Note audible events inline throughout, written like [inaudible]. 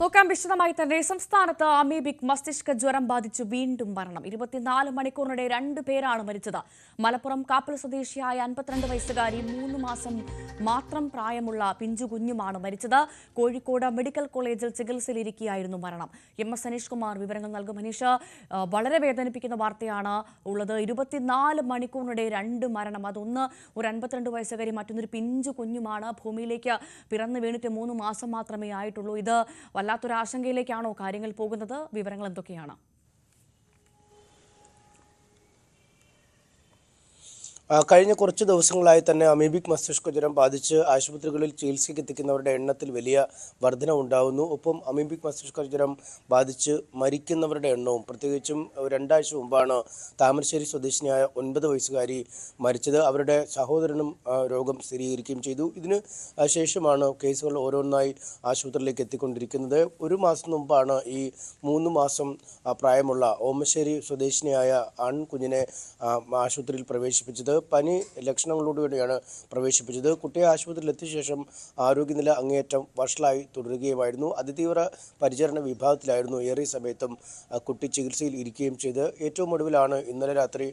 നോക്കാം വിശദമായി തന്നെ. സംസ്ഥാനത്ത് അമീബിക് മസ്തിഷ്ക ജ്വരം ബാധിച്ചു. വീണ്ടും മരണം. ഇരുപത്തിനാല് മണിക്കൂറിനിടെ രണ്ടു പേരാണ് മരിച്ചത്. മലപ്പുറം കാപ്പൽ സ്വദേശിയായ അൻപത്തിരണ്ട് വയസ്സുകാരി മൂന്ന് മാസം മാത്രം പ്രായമുള്ള പിഞ്ചു കുഞ്ഞുമാണ് മരിച്ചത്. കോഴിക്കോട് മെഡിക്കൽ കോളേജിൽ ചികിത്സയിലിരിക്കുകയായിരുന്നു മരണം. എം എസ് അനീഷ് കുമാർ വിവരങ്ങൾ നൽകും. അനീഷ് വളരെ വേദനിപ്പിക്കുന്ന വാർത്തയാണ് ഉള്ളത്. ഇരുപത്തിനാല് മണിക്കൂറിനിടെ രണ്ട് മരണം. അതൊന്ന് ഒരു അൻപത്തിരണ്ട് വയസ്സുകാരി മറ്റൊന്നൊരു പിഞ്ചു കുഞ്ഞുമാണ്. ഭൂമിയിലേക്ക് പിറന്നു വീണിട്ട് മൂന്ന് മാസം മാത്രമേ ആയിട്ടുള്ളൂ. ഇത് വല്ലാത്തൊരു ആശങ്കയിലേക്കാണോ കാര്യങ്ങൾ പോകുന്നത്? വിവരങ്ങൾ എന്തൊക്കെയാണ്? കഴിഞ്ഞ കുറച്ച് ദിവസങ്ങളായി തന്നെ അമീബിക് മസ്തിഷ്ക ജ്വരം ബാധിച്ച് ആശുപത്രികളിൽ ചികിത്സയ്ക്ക് എത്തിക്കുന്നവരുടെ എണ്ണത്തിൽ വലിയ വർധന ഉണ്ടാകുന്നു ഒപ്പം അമീബിക് മസ്തിഷ്ക ജ്വരം ബാധിച്ച് മരിക്കുന്നവരുടെ എണ്ണവും പ്രത്യേകിച്ചും രണ്ടാഴ്ച മുമ്പാണ് താമരശ്ശേരി സ്വദേശിനിയായ ഒൻപത് വയസ്സുകാരി മരിച്ചത്. അവരുടെ സഹോദരനും രോഗം സ്ഥിരീകരിക്കുകയും ചെയ്തു. ഇതിന് ശേഷമാണ് കേസുകൾ ഓരോന്നായി ആശുപത്രിയിലേക്ക് എത്തിക്കൊണ്ടിരിക്കുന്നത്. ഒരു മാസം മുമ്പാണ് ഈ മൂന്ന് മാസം പ്രായമുള്ള ഓമശ്ശേരി സ്വദേശിനിയായ ആൺകുഞ്ഞിനെ ആശുപത്രിയിൽ പ്രവേശിപ്പിച്ചത്. പനി ലക്ഷണങ്ങളോടുകൂടിയാണ് പ്രവേശിപ്പിച്ചത്. കുട്ടിയെ ആശുപത്രിയിൽ എത്തിയ ശേഷം ആരോഗ്യനില അങ്ങേയറ്റം വഷളായി തുടരുകയുമായിരുന്നു. അതിതീവ്ര പരിചരണ വിഭാഗത്തിലായിരുന്നു ഏറെ സമയത്തും കുട്ടി ചികിത്സയിൽ ഇരിക്കുകയും ചെയ്ത് ഏറ്റവും ഒടുവിലാണ് ഇന്നലെ രാത്രി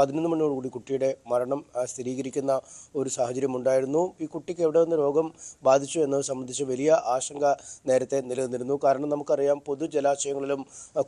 പതിനൊന്ന് മണിയോടുകൂടി കുട്ടിയുടെ മരണം സ്ഥിരീകരിക്കുന്ന ഒരു സാഹചര്യം ഉണ്ടായിരുന്നു. ഈ കുട്ടിക്ക് എവിടെ നിന്ന് രോഗം ബാധിച്ചു എന്നത് സംബന്ധിച്ച് വലിയ ആശങ്ക നേരത്തെ നിലനിന്നിരുന്നു. കാരണം നമുക്കറിയാം പൊതുജലാശയങ്ങളിലും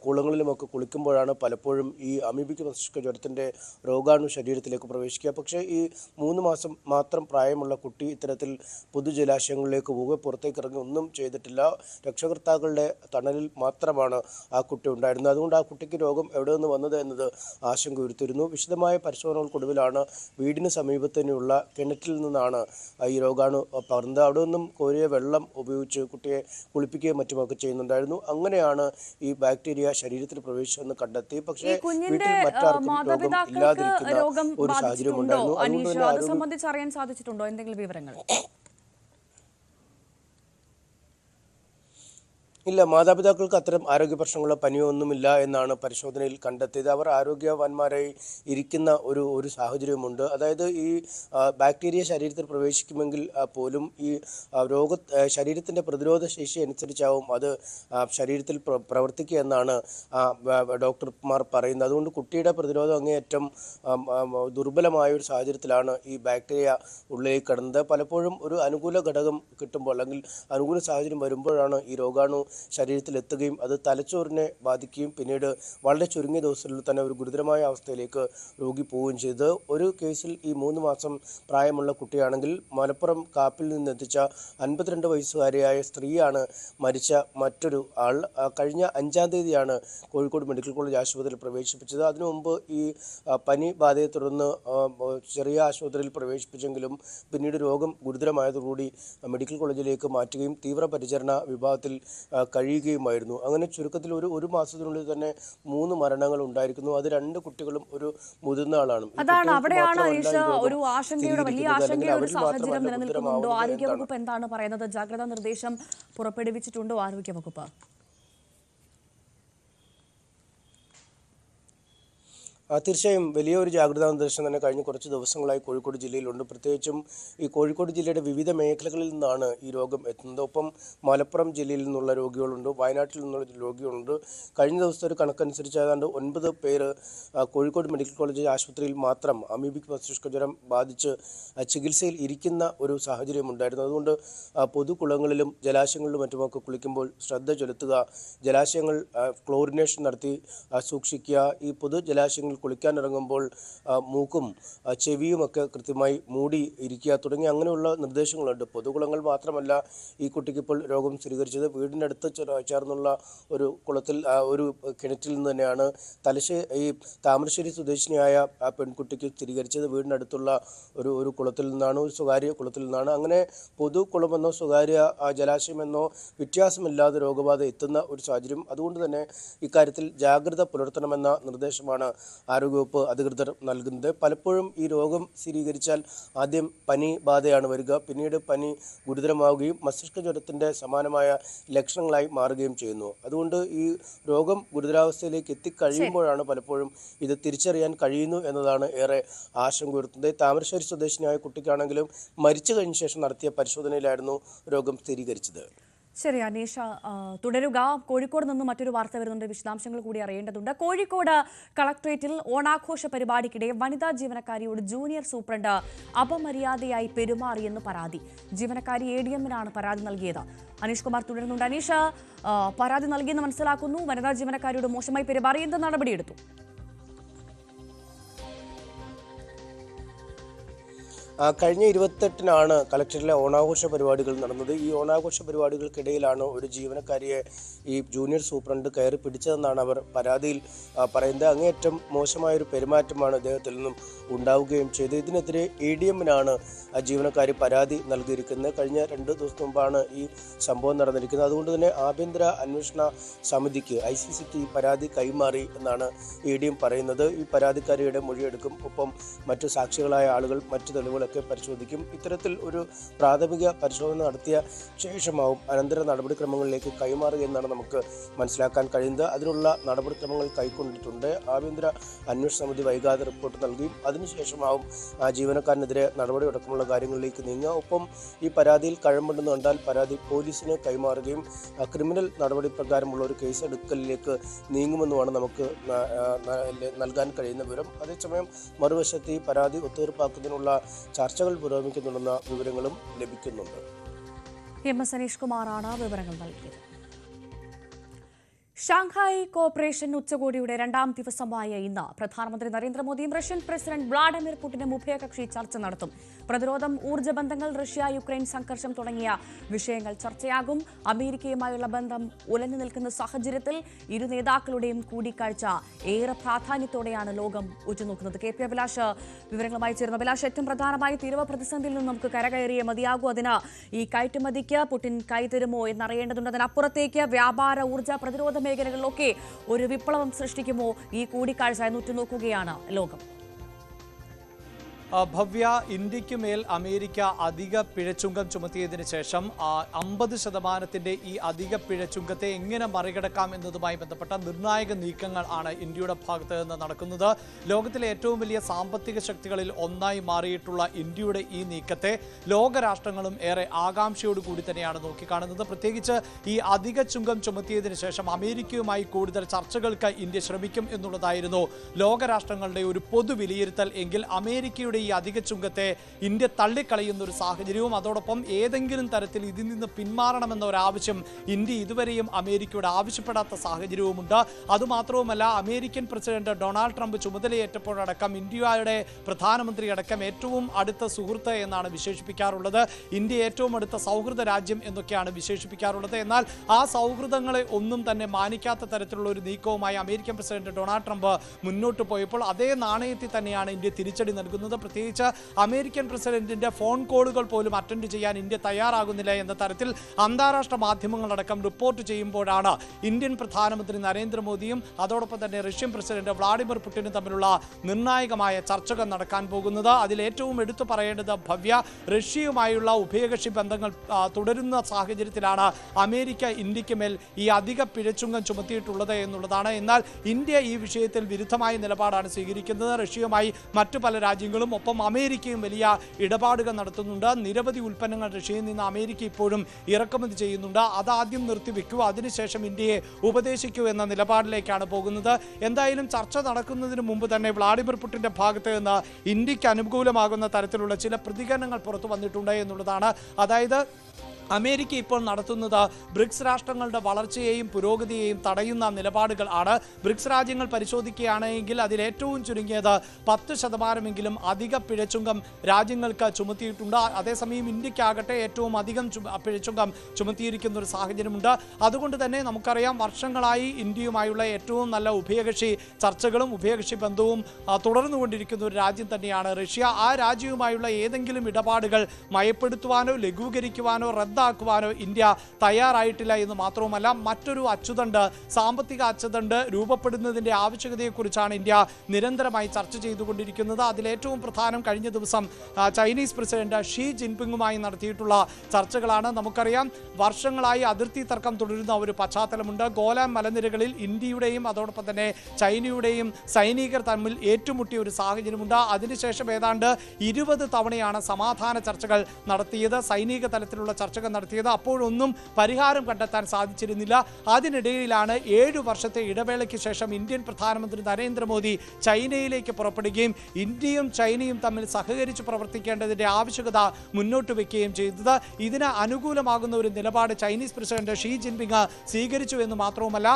കുളങ്ങളിലും കുളങ്ങളിലുമൊക്കെ കുളിക്കുമ്പോഴാണ് പലപ്പോഴും ഈ അമീബിക് മസ്തിഷ്ക ജ്വരത്തിന്റെ രോഗാണു ശരീരത്തിലേക്ക് പ്രവേശിക്കുക. പക്ഷേ ഈ മൂന്ന് മാസം മാത്രം പ്രായമുള്ള കുട്ടി ഇത്തരത്തിൽ പൊതുജലാശയങ്ങളിലേക്ക് പോവുക പുറത്തേക്ക് ഇറങ്ങി ഒന്നും ചെയ്തിട്ടില്ല. രക്ഷകർത്താക്കളുടെ തണലിൽ മാത്രമാണ് ആ കുട്ടി ഉണ്ടായിരുന്നത്. അതുകൊണ്ട് ആ കുട്ടിക്ക് രോഗം എവിടെ നിന്ന് വന്നത് എന്നത് ആശങ്ക ഉയർത്തിയിരുന്നു. വിശദമായ പരിശോധനകൾക്കൊടുവിലാണ് വീടിന് സമീപത്ത് തന്നെയുള്ള കിണറ്റിൽ നിന്നാണ് ഈ രോഗാണു പകർന്നത്. അവിടെ നിന്നും കോരിയ വെള്ളം ഉപയോഗിച്ച് കുട്ടിയെ കുളിപ്പിക്കുകയും മറ്റുമൊക്കെ ചെയ്യുന്നുണ്ടായിരുന്നു. അങ്ങനെയാണ് ഈ ബാക്ടീരിയ ശരീരത്തിൽ പ്രവേശിച്ചെന്ന് കണ്ടെത്തി. പക്ഷേ വീട്ടിൽ മറ്റാർക്കും രോഗം ഇല്ലാതിരിക്കുന്ന ഒരു സാഹചര്യം ഉണ്ടായിരുന്നു. അതുകൊണ്ട് തന്നെ സംബന്ധിച്ച് അറിയാൻ സാധിച്ചിട്ടുണ്ടോ? എന്തെങ്കിലും വിവരങ്ങൾ? [coughs] ഇല്ല മാതാപിതാക്കൾക്ക് അത്തരം ആരോഗ്യ പ്രശ്നങ്ങളോ പനിയോ ഒന്നുമില്ല എന്നാണ് പരിശോധനയിൽ കണ്ടെത്തിയത്. അവർ ആരോഗ്യവാന്മാരായി ഇരിക്കുന്ന ഒരു ഒരു സാഹചര്യമുണ്ട്. അതായത് ഈ ബാക്ടീരിയ ശരീരത്തിൽ പ്രവേശിക്കുമെങ്കിൽ പോലും ഈ രോഗ ശരീരത്തിന്റെ പ്രതിരോധ ശേഷി അനുസരിച്ചാവും അത് ശരീരത്തിൽ പ്ര പ്രവർത്തിക്കുക എന്നാണ് ഡോക്ടർമാർ പറയുന്നത്. അതുകൊണ്ട് കുട്ടിയുടെ പ്രതിരോധം അങ്ങേയറ്റം ദുർബലമായ ഒരു സാഹചര്യത്തിലാണ് ഈ ബാക്ടീരിയ ഉള്ളിലേക്ക് കടന്നത്. പലപ്പോഴും ഒരു അനുകൂല ഘടകം കിട്ടുമ്പോൾ അല്ലെങ്കിൽ അനുകൂല സാഹചര്യം വരുമ്പോഴാണ് ഈ രോഗാണു ശരീരത്തിൽ എത്തുകയും അത് തലച്ചോറിനെ ബാധിക്കുകയും പിന്നീട് വളരെ ചുരുങ്ങിയ ദിവസത്തിൽ തന്നെ ഒരു ഗുരുതരമായ അവസ്ഥയിലേക്ക് രോഗി പോവുകയും ചെയ്ത്. ഒരു കേസിൽ ഈ മൂന്ന് മാസം പ്രായമുള്ള കുട്ടിയാണെങ്കിൽ മലപ്പുറം കാപ്പിൽ നിന്നെത്തിച്ച അൻപത്തിരണ്ട് വയസ്സുകാരിയായ സ്ത്രീയാണ് മരിച്ച മറ്റൊരു ആൾ. കഴിഞ്ഞ അഞ്ചാം തീയതിയാണ് കോഴിക്കോട് മെഡിക്കൽ കോളേജ് ആശുപത്രിയിൽ പ്രവേശിപ്പിച്ചത്. അതിനു മുമ്പ് ഈ പനി ബാധയെ തുടർന്ന് ചെറിയ ആശുപത്രിയിൽ പ്രവേശിപ്പിച്ചെങ്കിലും പിന്നീട് രോഗം ഗുരുതരമായതോടുകൂടി മെഡിക്കൽ കോളേജിലേക്ക് മാറ്റുകയും തീവ്രപരിചരണ വിഭാഗത്തിൽ കഴിയുകയുമായിരുന്നു. അങ്ങനെ ചുരുക്കത്തിൽ ഒരു ഒരു മാസത്തിനുള്ളിൽ തന്നെ മൂന്ന് മരണങ്ങൾ ഉണ്ടായിരിക്കുന്നു. അത് രണ്ട് കുട്ടികളും ഒരു മുതിർന്ന ആളാണ്. അതാണ് അവിടെയാണ് ഒരു ആശങ്കയുടെ വലിയ. ആശങ്കയുടെ ഒരു സാഹചര്യം നിലനിൽക്കുന്നുണ്ടോ ആരോഗ്യ വകുപ്പ് ആരോഗ്യവകുപ്പ് എന്താണ്? പറയുന്നത്? ജാഗ്രതാ നിർദ്ദേശം പുറപ്പെടുവിച്ചിട്ടുണ്ടോ ആരോഗ്യവകുപ്പ്? ആ, തീർച്ചയായും വലിയൊരു ജാഗ്രതാ നിർദ്ദേശം തന്നെ കഴിഞ്ഞ കുറച്ച് ദിവസങ്ങളായി കോഴിക്കോട് ജില്ലയിലുണ്ട്. പ്രത്യേകിച്ചും ഈ കോഴിക്കോട് ജില്ലയുടെ വിവിധ മേഖലകളിൽ നിന്നാണ് ഈ രോഗം എത്തുന്നത്. ഒപ്പം മലപ്പുറം ജില്ലയിൽ നിന്നുള്ള രോഗികളുണ്ട് വയനാട്ടിൽ നിന്നുള്ള രോഗികളുണ്ട്. കഴിഞ്ഞ ദിവസത്തെ ഒരു കണക്കനുസരിച്ച് ഏതാണ്ട് ഒൻപത് പേര് കോഴിക്കോട് മെഡിക്കൽ കോളേജ് ആശുപത്രിയിൽ മാത്രം അമീബിക് മസ്തിഷ്ക ജ്വരം ബാധിച്ച് ചികിത്സയിൽ ഇരിക്കുന്ന ഒരു സാഹചര്യം ഉണ്ടായിരുന്നു. അതുകൊണ്ട് പൊതു പൊതുകുളങ്ങളിലും ജലാശയങ്ങളിലും മറ്റുമൊക്കെ കുളിക്കുമ്പോൾ ശ്രദ്ധ ചെലുത്തുക ജലാശയങ്ങൾ ക്ലോറിനേഷൻ നടത്തി സൂക്ഷിക്കുക ഈ പൊതു ജലാശയങ്ങളിൽ കുളിക്കാൻ ഇറങ്ങുമ്പോൾ മൂക്കും ചെവിയും ചെവിയുമൊക്കെ കൃത്യമായി മൂടി ഇരിക്കുക തുടങ്ങി അങ്ങനെയുള്ള നിർദ്ദേശങ്ങളുണ്ട്. പൊതുകുളങ്ങൾ മാത്രമല്ല ഈ കുട്ടിക്ക് ഇപ്പോൾ രോഗം സ്ഥിരീകരിച്ചത്. വീടിന്റെ അടുത്ത് ചേർന്നുള്ള ഒരു കുളത്തിൽ ഒരു കിണറ്റിൽ നിന്ന് തന്നെയാണ് തലശ്ശേ ഈ താമരശ്ശേരി സ്വദേശിനിയായ ആ പെൺകുട്ടിക്ക് സ്ഥിരീകരിച്ചത്. വീടിനടുത്തുള്ള ഒരു ഒരു കുളത്തിൽ നിന്നാണ് ഒരു സ്വകാര്യ കുളത്തിൽ നിന്നാണ്. അങ്ങനെ പൊതു കുളമെന്നോ സ്വകാര്യ ജലാശയമെന്നോ വ്യത്യാസമില്ലാതെ രോഗബാധ എത്തുന്ന ഒരു സാഹചര്യം. അതുകൊണ്ട് തന്നെ ഇക്കാര്യത്തിൽ ജാഗ്രത പുലർത്തണമെന്ന നിർദ്ദേശമാണ് ആരോഗ്യവകുപ്പ് അധികൃതർ നൽകുന്നത്. പലപ്പോഴും ഈ രോഗം സ്ഥിരീകരിച്ചാൽ ആദ്യം പനി ബാധയാണ് വരിക. പിന്നീട് പനി ഗുരുതരമാവുകയും മസ്തിഷ്ക ജ്വരത്തിന്റെ സമാനമായ ലക്ഷണങ്ങളായി മാറുകയും ചെയ്യുന്നു. അതുകൊണ്ട് ഈ രോഗം ഗുരുതരാവസ്ഥയിലേക്ക് എത്തിക്കഴിയുമ്പോഴാണ് പലപ്പോഴും ഇത് തിരിച്ചറിയാൻ കഴിയുന്നു എന്നതാണ് ഏറെ ആശങ്ക ഉയർത്തുന്നത്. താമരശ്ശേരി സ്വദേശിനിയായ കുട്ടിക്കാണെങ്കിലും മരിച്ചു കഴിഞ്ഞ ശേഷം നടത്തിയ പരിശോധനയിലായിരുന്നു രോഗം സ്ഥിരീകരിച്ചത്. ശരി അനീഷ തുടരുക. കോഴിക്കോട് നിന്ന് മറ്റൊരു വാർത്ത വരുന്നുണ്ട്. വിശദാംശങ്ങൾ കൂടി അറിയേണ്ടതുണ്ട്. കോഴിക്കോട് കളക്ട്രേറ്റിൽ ഓണാഘോഷ പരിപാടിക്കിടെ വനിതാ ജീവനക്കാരിയോട് ജൂനിയർ സൂപ്രണ്ട് അപമര്യാദയായി പെരുമാറിയെന്ന് പരാതി. ജീവനക്കാരി എ ഡി എമ്മിനാണ് പരാതി നൽകിയത്. അനീഷ് കുമാർ തുടരുന്നുണ്ട്. അനീഷ പരാതി നൽകിയെന്ന് മനസ്സിലാക്കുന്നു. വനിതാ ജീവനക്കാരിയോട് മോശമായി പെരുമാറി. എന്ത് നടപടിയെടുത്തു? കഴിഞ്ഞ ഇരുപത്തെട്ടിനാണ് കളക്ടറിലെ ഓണാഘോഷ പരിപാടികൾ നടന്നത്. ഈ ഓണാഘോഷ പരിപാടികൾക്കിടയിലാണ് ഒരു ജീവനക്കാരിയെ ഈ ജൂനിയർ സൂപ്രണ്ട് കയറി പിടിച്ചതെന്നാണ് അവർ പരാതിയിൽ പറയുന്നത്. അങ്ങേയറ്റം മോശമായൊരു പെരുമാറ്റമാണ് ഇദ്ദേഹത്തിൽ നിന്നും ഉണ്ടാവുകയും ചെയ്തത് ഇതിനെതിരെ എ ഡി എമ്മിനാണ് ജീവനക്കാരി പരാതി നൽകിയിരിക്കുന്നത്. കഴിഞ്ഞ രണ്ട് ദിവസം മുമ്പാണ് ഈ സംഭവം നടന്നിരിക്കുന്നത്. അതുകൊണ്ട് തന്നെ ആഭ്യന്തര അന്വേഷണ സമിതിക്ക് ഐ സി സിക്ക് ഈ പരാതി കൈമാറി എന്നാണ് എ ഡി എം പറയുന്നത്. ഈ പരാതിക്കാരിയുടെ മൊഴിയെടുക്കും. ഒപ്പം മറ്റു സാക്ഷികളായ ആളുകൾ മറ്റു തെളിവുകളൊക്കെ പരിശോധിക്കും. ഇത്തരത്തിൽ ഒരു പ്രാഥമിക പരിശോധന നടത്തിയ ശേഷമാവും അനന്തര നടപടിക്രമങ്ങളിലേക്ക് കൈമാറുക എന്നാണ് നമുക്ക് മനസ്സിലാക്കാൻ കഴിയുന്നത്. അതിനുള്ള നടപടിക്രമങ്ങൾ കൈക്കൊണ്ടിട്ടുണ്ട്. ആഭ്യന്തര അന്വേഷണ സമിതി വൈകാതെ റിപ്പോർട്ട് നൽകുകയും അതിനുശേഷമാവും ആ ജീവനക്കാരനെതിരെ നടപടി അടക്കമുള്ള കാര്യങ്ങളിലേക്ക് നീങ്ങുക. ഒപ്പം ഈ പരാതിയിൽ കഴമ്പുണ്ടെന്ന് കണ്ടാൽ പരാതി പോലീസിന് കൈമാറുകയും ക്രിമിനൽ നടപടി പ്രകാരമുള്ള ഒരു കേസ് എടുക്കലിലേക്ക് നീങ്ങുമെന്നുമാണ് നമുക്ക് നൽകാൻ കഴിയുന്ന വിവരം. അതേസമയം മറുവശത്ത് ഈ പരാതി ഒത്തുതീർപ്പാക്കുന്നതിനുള്ള ചർച്ചകൾ പുരോഗമിക്കുന്നുണ്ടെന്ന വിവരങ്ങളും ലഭിക്കുന്നുണ്ട്. എം എസ് സനീഷ് കുമാറാണ് വിവരങ്ങൾ നൽകിയത്. ഷാങ്ഹായ് കോർപ്പറേഷൻ ഉച്ചകോടിയുടെ രണ്ടാം ദിവസമായ ഇന്ന് പ്രധാനമന്ത്രി നരേന്ദ്രമോദിയും റഷ്യൻ പ്രസിഡന്റ് വ്ളാഡിമിർ പുടിനും ഉഭയകക്ഷി ചർച്ച നടത്തും. പ്രതിരോധം ഊർജ ബന്ധങ്ങൾ റഷ്യ യുക്രൈൻ സംഘർഷം തുടങ്ങിയ വിഷയങ്ങൾ ചർച്ചയാകും. അമേരിക്കയുമായുള്ള ബന്ധം ഉലഞ്ഞു നിൽക്കുന്ന സാഹചര്യത്തിൽ ഇരു നേതാക്കളുടെയും കൂടിക്കാഴ്ച ഏറെ പ്രാധാന്യത്തോടെയാണ് ലോകം ഉറ്റുനോക്കുന്നത്. കെ പി അഭിലാഷ് വിവരങ്ങളുമായി ചേർന്ന അഭിലാഷ് ഏറ്റവും പ്രധാനമായി തീരുവ പ്രതിസന്ധിയിൽ നിന്ന് നമുക്ക് കരകയറിയേ മതിയാകൂ. അതിന് ഈ കയറ്റുമതിക്ക് പുടിൻ കൈതരുമോ എന്നറിയേണ്ടതുണ്ട്. അതിനപ്പുറത്തേക്ക് വ്യാപാര ഊർജ പ്രതിരോധ മേഖലകളിലൊക്കെ ഒരു വിപ്ലവം സൃഷ്ടിക്കുമോ ഈ കൂടിക്കാഴ്ച എന്ന് ഉറ്റുനോക്കുകയാണ് ലോകം. ഭവ്യ ഇന്ത്യയ്ക്ക് മേൽ അമേരിക്ക അധിക പിഴച്ചുങ്കം ചുമത്തിയതിനു ശേഷം അമ്പത് ശതമാനത്തിന്റെ ഈ അധിക പിഴച്ചുങ്കത്തെ എങ്ങനെ മറികടക്കാം എന്നതുമായി ബന്ധപ്പെട്ട നിർണായക നീക്കങ്ങൾ ആണ് ഇന്ത്യയുടെ ഭാഗത്ത് നിന്ന് നടക്കുന്നത്. ലോകത്തിലെ ഏറ്റവും വലിയ സാമ്പത്തിക ശക്തികളിൽ ഒന്നായി മാറിയിട്ടുള്ള ഇന്ത്യയുടെ ഈ നീക്കത്തെ ലോകരാഷ്ട്രങ്ങളും ഏറെ ആകാംക്ഷയോടുകൂടി തന്നെയാണ് നോക്കിക്കാണുന്നത്. പ്രത്യേകിച്ച് ഈ അധിക ചുങ്കം ചുമത്തിയതിനു ശേഷം അമേരിക്കയുമായി കൂടുതൽ ചർച്ചകൾക്ക് ഇന്ത്യ ശ്രമിക്കും എന്നുള്ളതായിരുന്നു ലോകരാഷ്ട്രങ്ങളുടെ ഒരു പൊതു വിലയിരുത്തൽ എങ്കിൽ അമേരിക്കയുടെ ഈ അധിക ചുങ്കത്തെ ഇന്ത്യ തള്ളിക്കളയുന്ന ഒരു സാഹചര്യവും അതോടൊപ്പം ഏതെങ്കിലും തരത്തിൽ ഇതിൽ നിന്ന് പിന്മാറണമെന്ന ഒരാവശ്യം ഇന്ത്യ ഇതുവരെയും അമേരിക്കയോട് ആവശ്യപ്പെടാത്ത സാഹചര്യവുമുണ്ട്. അതുമാത്രവുമല്ല അമേരിക്കൻ പ്രസിഡന്റ് ഡൊണാൾഡ് ട്രംപ് ചുമതലയേറ്റപ്പോഴടക്കം ഇന്ത്യയുടെ പ്രധാനമന്ത്രി അടക്കം ഏറ്റവും അടുത്ത സുഹൃത്ത് എന്നാണ് വിശേഷിപ്പിക്കാറുള്ളത്. ഇന്ത്യ ഏറ്റവും അടുത്ത സൗഹൃദ രാജ്യം എന്നൊക്കെയാണ് വിശേഷിപ്പിക്കാറുള്ളത്. എന്നാൽ ആ സൗഹൃദങ്ങളെ ഒന്നും തന്നെ മാനിക്കാത്ത തരത്തിലുള്ള ഒരു നീക്കവുമായി അമേരിക്കൻ പ്രസിഡന്റ് ഡൊണാൾഡ് ട്രംപ് മുന്നോട്ട് പോയപ്പോൾ അതേ നാണയത്തിൽ തന്നെയാണ് ഇന്ത്യ തിരിച്ചടി നൽകുന്നത്. പ്രത്യേകിച്ച് അമേരിക്കൻ പ്രസിഡന്റിന്റെ ഫോൺ കോളുകൾ പോലും അറ്റൻഡ് ചെയ്യാൻ ഇന്ത്യ തയ്യാറാകുന്നില്ല എന്ന തരത്തിൽ അന്താരാഷ്ട്ര മാധ്യമങ്ങളടക്കം റിപ്പോർട്ട് ചെയ്യുമ്പോഴാണ് ഇന്ത്യൻ പ്രധാനമന്ത്രി നരേന്ദ്രമോദിയും അതോടൊപ്പം തന്നെ റഷ്യൻ പ്രസിഡന്റ് വ്ളാഡിമിർ പുടിനും തമ്മിലുള്ള നിർണായകമായ ചർച്ചകൾ നടക്കാൻ പോകുന്നത്. അതിൽ ഏറ്റവും എടുത്തു പറയേണ്ടത് ഭവ്യ റഷ്യയുമായുള്ള ഉഭയകക്ഷി ബന്ധങ്ങൾ തുടരുന്ന സാഹചര്യത്തിലാണ് അമേരിക്ക ഇന്ത്യയ്ക്ക് മേൽ ഈ അധിക പിഴച്ചുങ്കം ചുമത്തിയിട്ടുള്ളത് എന്നുള്ളതാണ്. എന്നാൽ ഇന്ത്യ ഈ വിഷയത്തിൽ വിരുദ്ധമായ നിലപാടാണ് സ്വീകരിക്കുന്നത്. റഷ്യയുമായി മറ്റു പല രാജ്യങ്ങളും ഒപ്പം അമേരിക്കയും വലിയ ഇടപാടുകൾ നടത്തുന്നുണ്ട്. നിരവധി ഉൽപ്പന്നങ്ങൾ റഷ്യയിൽ നിന്ന് അമേരിക്ക ഇപ്പോഴും ഇറക്കുമതി ചെയ്യുന്നുണ്ട്. അതാദ്യം നിർത്തിവെക്കൂ അതിനുശേഷം ഇന്ത്യയെ ഉപദേശിക്കൂ എന്ന നിലപാടിലേക്കാണ് പോകുന്നത്. എന്തായാലും ചർച്ച നടക്കുന്നതിന് മുമ്പ് തന്നെ വ്ളാഡിമിർ പുട്ടിന്റെ ഭാഗത്ത് നിന്ന് ഇന്ത്യയ്ക്ക് അനുകൂലമാകുന്ന തരത്തിലുള്ള ചില പ്രതികരണങ്ങൾ പുറത്തു വന്നിട്ടുണ്ട് എന്നുള്ളതാണ്. അതായത് അമേരിക്ക ഇപ്പോൾ നടത്തുന്നത് ബ്രിക്സ് രാഷ്ട്രങ്ങളുടെ വളർച്ചയെയും പുരോഗതിയെയും തടയുന്ന നിലപാടുകൾ ആണ്. ബ്രിക്സ് രാജ്യങ്ങൾ പരിശോധിക്കുകയാണെങ്കിൽ അതിൽ ഏറ്റവും ചുരുങ്ങിയത് പത്ത് ശതമാനമെങ്കിലും അധിക പിഴച്ചുങ്കം രാജ്യങ്ങൾക്ക് ചുമത്തിയിട്ടുണ്ട്. അതേസമയം ഇന്ത്യക്കാകട്ടെ ഏറ്റവും അധികം പിഴച്ചുങ്കം ചുമത്തിയിരിക്കുന്ന ഒരു സാഹചര്യമുണ്ട്. അതുകൊണ്ട് തന്നെ നമുക്കറിയാം വർഷങ്ങളായി ഇന്ത്യയുമായുള്ള ഏറ്റവും നല്ല ഉഭയകക്ഷി ചർച്ചകളും ഉഭയകക്ഷി ബന്ധവും തുടർന്നുകൊണ്ടിരിക്കുന്ന ഒരു രാജ്യം തന്നെയാണ് റഷ്യ. ആ രാജ്യവുമായുള്ള ഏതെങ്കിലും ഇടപാടുകൾ മയപ്പെടുത്തുവാനോ ലഘൂകരിക്കുവാനോ റദ്ദാക്കുവാനോ ഇന്ത്യ തയ്യാറായിട്ടില്ല എന്ന് മാത്രവുമല്ല മറ്റൊരു അച്ചുതണ്ട് സാമ്പത്തിക അച്ചുതണ്ട് രൂപപ്പെടുന്നതിന്റെ ആവശ്യകതയെക്കുറിച്ചാണ് ഇന്ത്യ നിരന്തരമായി ചർച്ച ചെയ്തുകൊണ്ടിരിക്കുന്നത്. അതിലേറ്റവും പ്രധാനം കഴിഞ്ഞ ദിവസം ചൈനീസ് പ്രസിഡന്റ് ഷീ ജിൻപിങ്ങുമായി നടത്തിയിട്ടുള്ള ചർച്ചകളാണ്. നമുക്കറിയാം വർഷങ്ങളായി അതിർത്തി തർക്കം തുടരുന്ന ഒരു പശ്ചാത്തലമുണ്ട്. ഗോലാൻ മലനിരകളിൽ ഇന്ത്യയുടെയും അതോടൊപ്പം തന്നെ ചൈനയുടെയും സൈനികർ തമ്മിൽ ഏറ്റുമുട്ടിയ ഒരു സാഹചര്യമുണ്ട്. അതിനുശേഷം ഏതാണ്ട് ഇരുപത് തവണയാണ് സമാധാന ചർച്ചകൾ നടത്തിയത്. സൈനിക തലത്തിലുള്ള ചർച്ചകൾ സന്ദർശനം നടത്തിയത്. അപ്പോഴൊന്നും പരിഹാരം കണ്ടെത്താൻ സാധിച്ചിരുന്നില്ല. അതിനിടയിലാണ് ഏഴു വർഷത്തെ ഇടവേളയ്ക്ക് ശേഷം ഇന്ത്യൻ പ്രധാനമന്ത്രി നരേന്ദ്രമോദി ചൈനയിലേക്ക് പുറപ്പെടുകയും ഇന്ത്യയും ചൈനയും തമ്മിൽ സഹകരിച്ച് പ്രവർത്തിക്കേണ്ടതിന്റെ ആവശ്യകത മുന്നോട്ട് വയ്ക്കുകയും ചെയ്തത്. ഇതിന് അനുകൂലമാകുന്ന ഒരു നിലപാട് ചൈനീസ് പ്രസിഡന്റ് ഷീ ജിൻപിങ് സ്വീകരിച്ചു എന്ന് മാത്രവുമല്ല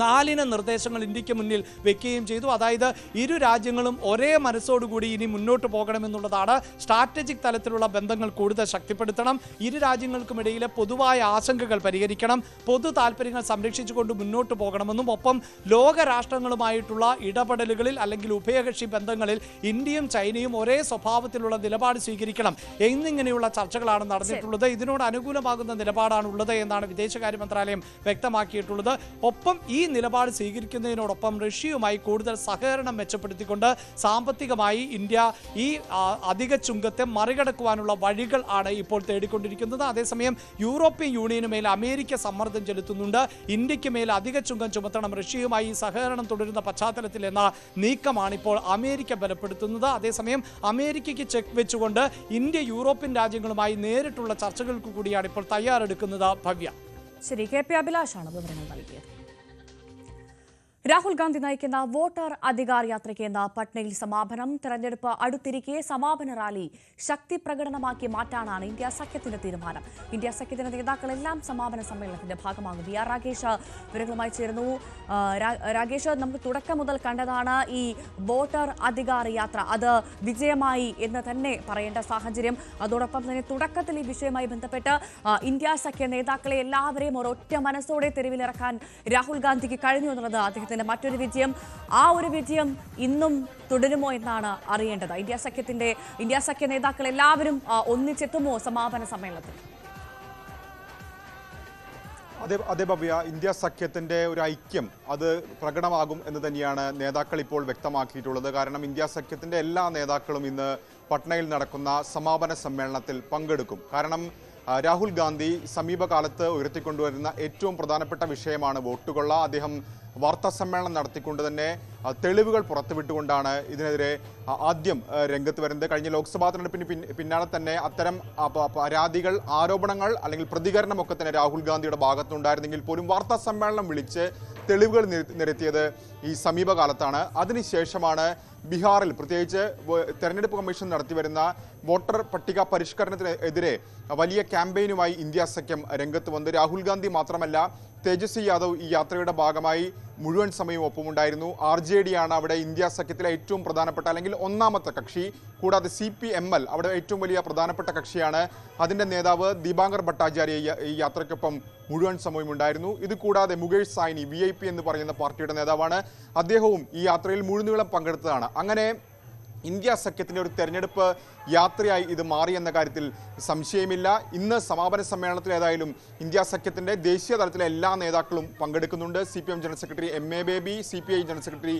നാലിന നിർദ്ദേശങ്ങൾ ഇന്ത്യയ്ക്ക് മുന്നിൽ വെക്കുകയും ചെയ്തു. അതായത് ഇരു രാജ്യങ്ങളും ഒരേ മനസ്സോടുകൂടി ഇനി മുന്നോട്ട് പോകണമെന്നുള്ളതാണ്. സ്ട്രാറ്റജിക് തലത്തിലുള്ള ബന്ധങ്ങൾ കൂടുതൽ ശക്തിപ്പെടുത്തണം. ഇരു രാജ്യങ്ങൾക്കുമിടയിലെ പൊതുവായ ആശങ്കകൾ പരിഹരിക്കണം പൊതു താല്പര്യങ്ങൾ സംരക്ഷിച്ചുകൊണ്ട് മുന്നോട്ട് പോകണമെന്നും ഒപ്പം ലോക രാഷ്ട്രങ്ങളുമായിട്ടുള്ള ഇടപെടലുകളിൽ അല്ലെങ്കിൽ ഉഭയകക്ഷി ബന്ധങ്ങളിൽ ഇന്ത്യയും ചൈനയും ഒരേ സ്വഭാവത്തിലുള്ള നിലപാട് സ്വീകരിക്കണം എന്നിങ്ങനെയുള്ള ചർച്ചകളാണ് നടന്നിട്ടുള്ളത്. ഇതിനോട് അനുകൂലമാകുന്ന നിലപാടാണ് ഉള്ളത് എന്നാണ് വിദേശകാര്യ മന്ത്രാലയം വ്യക്തമാക്കിയിട്ടുള്ളത്. ഒപ്പം ഈ നിലപാട് സ്വീകരിക്കുന്നതിനോടൊപ്പം റഷ്യയുമായി കൂടുതൽ സഹകരണം മെച്ചപ്പെടുത്തിക്കൊണ്ട് സാമ്പത്തികമായി ഇന്ത്യ ഈ അധിക ചുങ്കത്തെ മറികടക്കുവാനുള്ള വഴികൾ ആണ് ഇപ്പോൾ തേടിക്കൊണ്ടിരിക്കുന്നത്. അതേസമയം യൂറോപ്യൻ യൂണിയന് മേൽ അമേരിക്ക സമ്മർദ്ദം ചെലുത്തുന്നുണ്ട്. ഇന്ത്യയ്ക്ക് മേൽ അധിക ചുങ്കം ചുമത്തണം. റഷ്യയുമായി സഹകരണം തുടരുന്ന പശ്ചാത്തലത്തിൽ എന്ന നീക്കമാണ് ഇപ്പോൾ അമേരിക്ക ബലപ്പെടുത്തുന്നത്. അതേസമയം അമേരിക്കയ്ക്ക് ചെക്ക് വെച്ചുകൊണ്ട് ഇന്ത്യ യൂറോപ്യൻ രാജ്യങ്ങളുമായി നേരിട്ടുള്ള ചർച്ചകൾക്ക് കൂടിയാണ് ഇപ്പോൾ തയ്യാറെടുക്കുന്നത് ഭവ്യ. ശരി കെ പി അഭിലാഷാണ് വിവരങ്ങൾ നൽകിയത്. രാഹുൽ ഗാന്ധി നയിക്കുന്ന വോട്ടർ അധികാർ യാത്രയ്ക്ക് ഇന്ന് പട്നയിൽ സമാപനം. തെരഞ്ഞെടുപ്പ് അടുത്തിരിക്കെ സമാപന റാലി ശക്തി പ്രകടനമാക്കി മാറ്റാനാണ് ഇന്ത്യ സഖ്യത്തിന്റെ തീരുമാനം. ഇന്ത്യ സഖ്യത്തിന്റെ നേതാക്കളെല്ലാം സമാപന സമ്മേളനത്തിന്റെ ഭാഗമാകും. വി ആർ രാകേഷ് വിവരങ്ങളുമായി ചേരുന്നു. രാകേഷ് നമുക്ക് തുടക്കം മുതൽ കണ്ടതാണ് ഈ വോട്ടർ അധികാർ യാത്ര. അത് വിജയമായി എന്ന് തന്നെ പറയേണ്ട സാഹചര്യം. അതോടൊപ്പം തന്നെ തുടക്കത്തിൽ ഈ വിഷയവുമായി ബന്ധപ്പെട്ട് ഇന്ത്യ സഖ്യ നേതാക്കളെ എല്ലാവരെയും ഒരൊറ്റ മനസ്സോടെ തെരുവിലിറക്കാൻ രാഹുൽ ഗാന്ധിക്ക് കഴിഞ്ഞു എന്നുള്ളത് അദ്ദേഹത്തിന്റെ മറ്റൊരു വിജയം ആ ഒരു വിജയം ഇന്നും തുടരുമോ എന്നാണ് അറിയേണ്ടത്. ഇന്ത്യ സഖ്യത്തിന്റെ ഇന്ത്യ സഖ്യ നേതാക്കൾ എല്ലാവരും ഒന്നിച്ചെത്തുമോ സമാപന സമ്മേളനത്തിൽ? അതെ അതെ ഭവ്യ ഇന്ത്യ സഖ്യത്തിന്റെ ഒരു ഐക്യം അത് പ്രകടമാകും എന്ന് തന്നെയാണ് നേതാക്കൾ ഇപ്പോൾ വ്യക്തമാക്കിയിട്ടുള്ളത്. കാരണം ഇന്ത്യ സഖ്യത്തിന്റെ എല്ലാ നേതാക്കളും ഇന്ന് പട്നയിൽ നടക്കുന്ന സമാപന സമ്മേളനത്തിൽ പങ്കെടുക്കും. കാരണം രാഹുൽ ഗാന്ധി സമീപകാലത്ത് ഉയർത്തിക്കൊണ്ടുവരുന്ന ഏറ്റവും പ്രധാനപ്പെട്ട വിഷയമാണ് വോട്ടുകൊള്ള. അദ്ദേഹം വാർത്താ സമ്മേളനം നടത്തിക്കൊണ്ട് തന്നെ തെളിവുകൾ പുറത്തുവിട്ടുകൊണ്ടാണ് ഇതിനെതിരെ ആദ്യം രംഗത്ത് വരുന്നത്. കഴിഞ്ഞ ലോക്സഭാ തെരഞ്ഞെടുപ്പിന് പിന്നാലെ തന്നെ അത്തരം പരാതികൾ ആരോപണങ്ങൾ അല്ലെങ്കിൽ പ്രതികരണമൊക്കെ തന്നെ രാഹുൽ ഗാന്ധിയുടെ ഭാഗത്തുനിന്നുണ്ടായിരുന്നെങ്കിൽ പോലും വാർത്താ സമ്മേളനം വിളിച്ച് തെളിവുകൾ നിര- നിരത്തിയത് ഈ സമീപകാലത്താണ്. അതിനുശേഷമാണ് ബീഹാറിൽ പ്രത്യേകിച്ച് തെരഞ്ഞെടുപ്പ് കമ്മീഷൻ നടത്തിവരുന്ന വോട്ടർ പട്ടിക പരിഷ്കരണത്തിനെതിരെ വലിയ ക്യാമ്പയിനുമായി ഇന്ത്യ സഖ്യം രംഗത്ത് വന്ന്. രാഹുൽ ഗാന്ധി മാത്രമല്ല തേജസ്വി യാദവ് ഈ യാത്രയുടെ ഭാഗമായി മുഴുവൻ സമയവും ഒപ്പമുണ്ടായിരുന്നു. ആർ ജെ ഡി ആണ് അവിടെ ഇന്ത്യ സഖ്യത്തിലെ ഏറ്റവും പ്രധാനപ്പെട്ട അല്ലെങ്കിൽ ഒന്നാമത്തെ കക്ഷി. കൂടാതെ സി പി എം എൽ അവിടെ ഏറ്റവും വലിയ പ്രധാനപ്പെട്ട കക്ഷിയാണ്. അതിന്റെ നേതാവ് ദീപാങ്കർ ഭട്ടാചാര്യ ഈ- യാത്രയ്ക്കൊപ്പം മുഴുവൻ സമയം ഉണ്ടായിരുന്നു. ഇത് കൂടാതെ Mukesh Sahani V I P എന്ന് പറയുന്ന പാർട്ടിയുടെ നേതാവാണ്. അദ്ദേഹവും ഈ യാത്രയിൽ മുഴുനീളം പങ്കെടുത്തതാണ്. അങ്ങനെ ഇന്ത്യ സഖ്യത്തിന്റെ ഒരു തെരഞ്ഞെടുപ്പ് യാത്രയായി ഇത് മാറി എന്ന കാര്യത്തിൽ സംശയമില്ല. ഇന്ന് സമാപന സമ്മേളനത്തിൽ ഏതായാലും ഇന്ത്യ സഖ്യത്തിന്റെ ദേശീയ തലത്തിലെ എല്ലാ നേതാക്കളും പങ്കെടുക്കുന്നുണ്ട്. C general secretary M A Baby C general secretary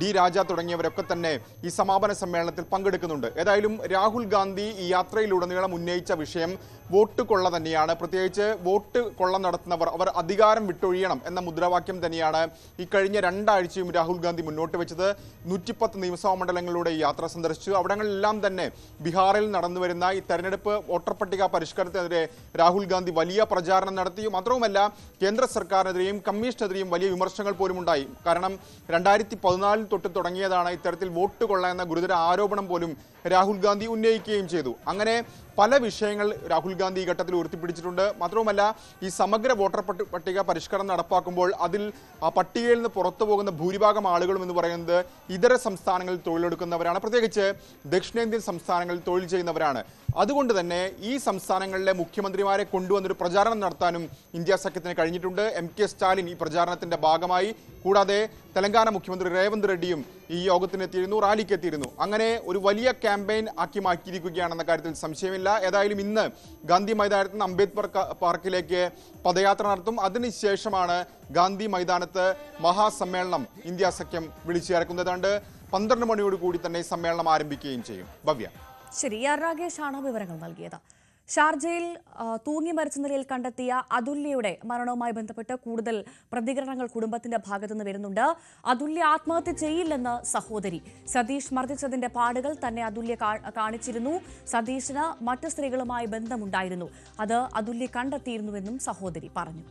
D Raja തുടങ്ങിയവരൊക്കെ തന്നെ ഈ സമാപന സമ്മേളനത്തിൽ പങ്കെടുക്കുന്നുണ്ട്. ഏതായാലും രാഹുൽ ഗാന്ധി ഈ യാത്രയിലുടനീളം ഉന്നയിച്ച വിഷയം വോട്ട് കൊള്ള തന്നെയാണ്. പ്രത്യേകിച്ച് വോട്ട് കൊള്ള നടത്തുന്നവർ അവർ അധികാരം വിട്ടൊഴിയണം എന്ന മുദ്രാവാക്യം തന്നെയാണ് ഈ കഴിഞ്ഞ രണ്ടാഴ്ചയും രാഹുൽ ഗാന്ധി മുന്നോട്ട് വെച്ചത്. നൂറ്റിപ്പത്ത് നിയമസഭാ മണ്ഡലങ്ങളിലൂടെ യാത്ര സന്ദർശിച്ചു. അവിടങ്ങളിലെല്ലാം തന്നെ ബീഹാറിൽ നടന്നു വരുന്ന ഈ തെരഞ്ഞെടുപ്പ് വോട്ടർ പട്ടിക പരിഷ്കരണത്തിനെതിരെ രാഹുൽ ഗാന്ധി വലിയ പ്രചാരണം നടത്തി മാത്രവുമല്ല കേന്ദ്ര സർക്കാരിനെതിരെയും കമ്മീഷനെതിരെയും വലിയ വിമർശനങ്ങൾ പോലും ഉണ്ടായി. കാരണം രണ്ടായിരത്തി പതിനാലിൽ തൊട്ട് തുടങ്ങിയതാണ് ഇത്തരത്തിൽ വോട്ട് കൊള്ള എന്ന ഗുരുതര ആരോപണം പോലും രാഹുൽ ഗാന്ധി ഉന്നയിക്കുകയും ചെയ്തു. അങ്ങനെ പല വിഷയങ്ങൾ രാഹുൽ ഗാന്ധി ഈ ഘട്ടത്തിൽ ഉയർത്തിപ്പിടിച്ചിട്ടുണ്ട്. മാത്രവുമല്ല ഈ സമഗ്ര വോട്ടർ പട്ടിക പരിഷ്കരണം നടപ്പാക്കുമ്പോൾ അതിൽ ആ പട്ടികയിൽ നിന്ന് പുറത്തു പോകുന്ന ഭൂരിഭാഗം ആളുകളും എന്ന് പറയുന്നത് ഇതര സംസ്ഥാനങ്ങളിൽ തൊഴിലെടുക്കുന്നവരാണ്. പ്രത്യേകിച്ച് ദക്ഷിണേന്ത്യൻ സംസ്ഥാനങ്ങളിൽ തൊഴിൽ ചെയ്യുന്നവരാണ്. അതുകൊണ്ട് തന്നെ ഈ സംസ്ഥാനങ്ങളിലെ മുഖ്യമന്ത്രിമാരെ കൊണ്ടുവന്നൊരു പ്രചാരണം നടത്താനും ഇന്ത്യ സഖ്യത്തിന് കഴിഞ്ഞിട്ടുണ്ട്. എം കെ സ്റ്റാലിൻ ഈ പ്രചാരണത്തിന്റെ ഭാഗമായി. കൂടാതെ തെലങ്കാന മുഖ്യമന്ത്രി രേവന്ത് റെഡ്ഡിയും ഈ യോഗത്തിനെത്തിയിരുന്നു റാലിക്ക് എത്തിയിരുന്നു. അങ്ങനെ ഒരു വലിയ ക്യാമ്പയിൻ ആക്കി മാറ്റിയിരിക്കുകയാണെന്ന കാര്യത്തിൽ സംശയമില്ല. ഏതായാലും ഇന്ന് ഗാന്ധി മൈതാനത്ത് നിന്ന് അംബേദ്കർ പാർക്കിലേക്ക് പദയാത്ര നടത്തും. അതിനുശേഷമാണ് ഗാന്ധി മൈതാനത്ത് മഹാസമ്മേളനം ഇന്ത്യ സഖ്യം വിളിച്ചു ചേർക്കുന്നതാണ്ട്. പന്ത്രണ്ട് മണിയോടുകൂടി തന്നെ സമ്മേളനം ആരംഭിക്കുകയും ചെയ്യും. ഭവ്യ. ശരി ആർ രാകേഷാണ് വിവരങ്ങൾ നൽകിയത്? ഷാർജയിൽ തൂങ്ങി മരിച്ച നിലയിൽ കണ്ടെത്തിയ അതുല്യയുടെ മരണവുമായി ബന്ധപ്പെട്ട് കൂടുതൽ പ്രതികരണങ്ങൾ കുടുംബത്തിന്റെ ഭാഗത്തുനിന്ന് വരുന്നുണ്ട്. അതുല്യ ആത്മഹത്യ ചെയ്യില്ലെന്ന് സഹോദരി സതീഷ് മർദ്ദിച്ചതിന്റെ പാടുകൾ തന്നെ അതുല്യ കാണിച്ചിരുന്നു. സതീഷിന് മറ്റ് സ്ത്രീകളുമായി ബന്ധമുണ്ടായിരുന്നു. അത് അതുല്യ കണ്ടെത്തിയിരുന്നുവെന്നും സഹോദരി പറഞ്ഞു.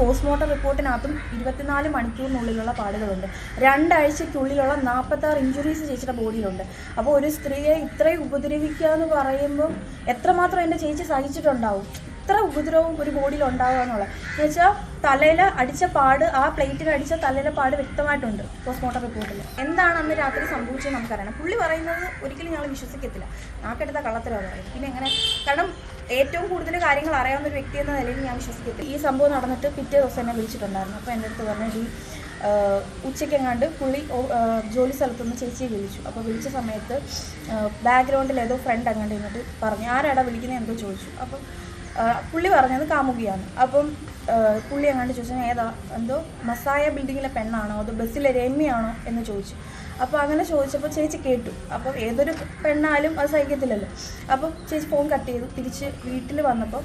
പോസ്റ്റ്മോർട്ടം റിപ്പോർട്ടിനകത്തും ഇരുപത്തിനാല് മണിക്കൂറിനുള്ളിലുള്ള പാടുകളുണ്ട്. രണ്ടാഴ്ചയ്ക്കുള്ളിലുള്ള നാൽപ്പത്താറ് ഇഞ്ചുറീസ് ചേച്ചിയുടെ ബോഡിയിലുണ്ട്. അപ്പോൾ ഒരു സ്ത്രീയെ ഇത്രയും ഉപദ്രവിക്കുക എന്ന് പറയുമ്പോൾ എത്രമാത്രം എന്റെ ചേച്ചി സഹിച്ചിട്ടുണ്ടാവും? ഇത്ര ഉപദ്രവം ഒരു ബോഡിയിൽ ഉണ്ടാവുക എന്നുള്ളത് എന്ന് വെച്ചാൽ തലയിൽ അടിച്ച പാട് ആ പ്ലേറ്റിൽ അടിച്ച തലയിലെ പാട് വ്യക്തമായിട്ടുണ്ട് പോസ്റ്റ്മോർട്ടം റിപ്പോർട്ടിൽ. എന്താണ് അന്ന് രാത്രി സംഭവിച്ചത് നമുക്കറിയണം. പുള്ളി പറയുന്നത് ഒരിക്കലും ഞങ്ങൾ വിശ്വസിക്കത്തില്ല. നാക്കെടുത്ത കള്ളത്തിലാണ് പറയുന്നത് പിന്നെ എങ്ങനെ? കാരണം ഏറ്റവും കൂടുതൽ കാര്യങ്ങൾ അറിയാവുന്ന ഒരു വ്യക്തി എന്ന നിലയിൽ ഞാൻ വിശ്വസിക്കത്തില്ല. ഈ സംഭവം നടന്നിട്ട് പിറ്റേ ദിവസം എന്നെ വിളിച്ചിട്ടുണ്ടായിരുന്നു. അപ്പോൾ എന്റെ അടുത്ത് പറഞ്ഞു ഈ ഉച്ചയ്ക്കെങ്ങാണ്ട് പുള്ളി ജോലി സ്ഥലത്തു ജോലി സ്ഥലത്തുനിന്ന് ചേച്ചിയെ വിളിച്ചു. അപ്പോൾ വിളിച്ച സമയത്ത് ബാക്ക്ഗ്രൗണ്ടിൽ ഏതോ ഫ്രണ്ട് അങ്ങോട്ട് ഇരുന്നിട്ട് പറഞ്ഞു ആരാടാ വിളിക്കുന്നത് എന്തോ ചോദിച്ചു. അപ്പം പുള്ളി പറഞ്ഞത് കാമുകിയാണ്. അപ്പം പുള്ളി അങ്ങാണ്ട് ചോദിച്ചാൽ ഏതാ എന്തോ മസായ ബിൽഡിങ്ങിലെ പെണ്ണാണോ? അതോ ബസ്സിലെ രമ്യയാണോ? എന്ന് ചോദിച്ചു. അപ്പോൾ അങ്ങനെ ചോദിച്ചപ്പോൾ ചേച്ചി കേട്ടു. അപ്പോൾ ഏതൊരു പെണ്ണാലും അത് സഹിക്കത്തില്ലല്ലോ. അപ്പോൾ ചേച്ചി ഫോൺ കട്ട് ചെയ്തു. തിരിച്ച് വീട്ടിൽ വന്നപ്പോൾ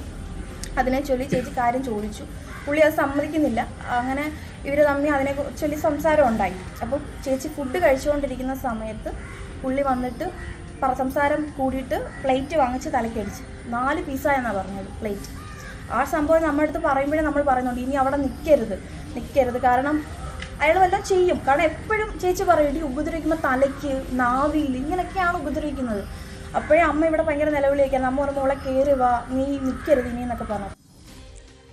അതിനെ ചൊല്ലി ചേച്ചി കാര്യം ചോദിച്ചു. പുള്ളി അത് സമ്മതിക്കുന്നില്ല. അങ്ങനെ ഇവർ തമ്മിൽ അതിനെ ചൊല്ലി സംസാരം ഉണ്ടായി. അപ്പോൾ ചേച്ചി ഫുഡ് കഴിച്ചുകൊണ്ടിരിക്കുന്ന സമയത്ത് പുള്ളി വന്നിട്ട് പറ സംസാരം കൂടിയിട്ട് പ്ലേറ്റ് വാങ്ങിച്ച് തലക്കടിച്ച്. നാല് പീസായെന്നാണ് പറഞ്ഞത് പ്ലേറ്റ് ആ സംഭവം നമ്മുടെ അടുത്ത് പറയുമ്പോഴേ നമ്മൾ പറയുന്നുണ്ട് ഇനി അവിടെ നിൽക്കരുത് നിൽക്കരുത് കാരണം അയാൾ വല്ലതും ചെയ്യും. കാരണം എപ്പോഴും ചേച്ചി പറയും ഇടി ഉപദ്രവിക്കുമ്പോൾ തലയ്ക്ക് നാവിയിൽ ഇങ്ങനെയൊക്കെയാണ് ഉപദ്രവിക്കുന്നത്. അപ്പോഴേ അമ്മ ഇവിടെ ഭയങ്കര നിലവിളിയൊക്കെയാണ് അമ്മ ഒരു മോളെ കയറി വാ. നീ നിൽക്കരുത് ഇനി എന്നൊക്കെ പറഞ്ഞു.